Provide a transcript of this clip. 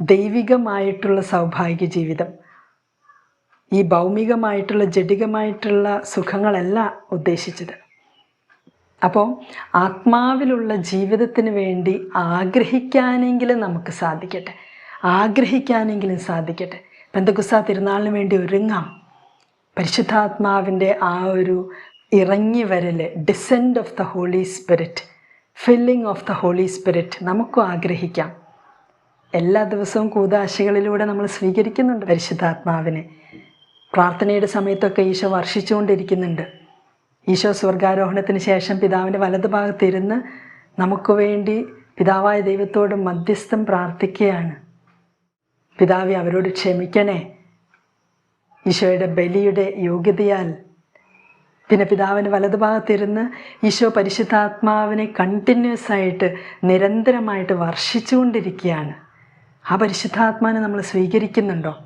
ദൈവികമായിട്ടുള്ള സൗഭാഗ്യ ജീവിതം. ഈ ഭൗമികമായിട്ടുള്ള ജഡികമായിട്ടുള്ള സുഖങ്ങളല്ല ഉദ്ദേശിച്ചത്. അപ്പോൾ ആത്മാവിലുള്ള ജീവിതത്തിന് വേണ്ടി ആഗ്രഹിക്കാനെങ്കിലും നമുക്ക് സാധിക്കട്ടെ. ആഗ്രഹിക്കാനെങ്കിലും സാധിക്കട്ടെ. പെന്തകുസ തിരുനാളിന് വേണ്ടി ഒരുങ്ങാം. പരിശുദ്ധാത്മാവിന്റെ ആ ഒരു ഇറങ്ങി വരൽ descend of the Holy Spirit filling of the Holy Spirit നമുക്കും ആഗ്രഹിക്കാം. എല്ലാ ദിവസവും കൂതാശകളിലൂടെ നമ്മൾ സ്വീകരിക്കുന്നുണ്ട് പരിശുദ്ധാത്മാവിനെ. പ്രാർത്ഥനയുടെ സമയത്തൊക്കെ ഈശോ വർഷിച്ചുകൊണ്ടിരിക്കുന്നുണ്ട്. ഈശോ സ്വർഗാരോഹണത്തിന് ശേഷം പിതാവിന്റെ വലതുഭാഗത്തിരുന്ന് നമുക്ക് വേണ്ടി പിതാവായ ദൈവത്തോട് മധ്യസ്ഥം പ്രാർത്ഥിക്കുകയാണ്. പിതാവി അവരോട് ക്ഷമിക്കണേ. ഈശോയുടെ ബലിയുടെ യോഗ്യതയാൽ. പിന്നെ പിതാവിന്റെ വലതുഭാഗത്തിരുന്ന് ഈശോ പരിശുദ്ധാത്മാവിനെ കണ്ടിന്യൂസ് ആയിട്ട് നിരന്തരമായിട്ട് വർഷിച്ചുകൊണ്ടിരിക്കുകയാണ്. ആ പരിശുദ്ധാത്മാവിനെ നമ്മൾ സ്വീകരിക്കുന്നുണ്ടോ?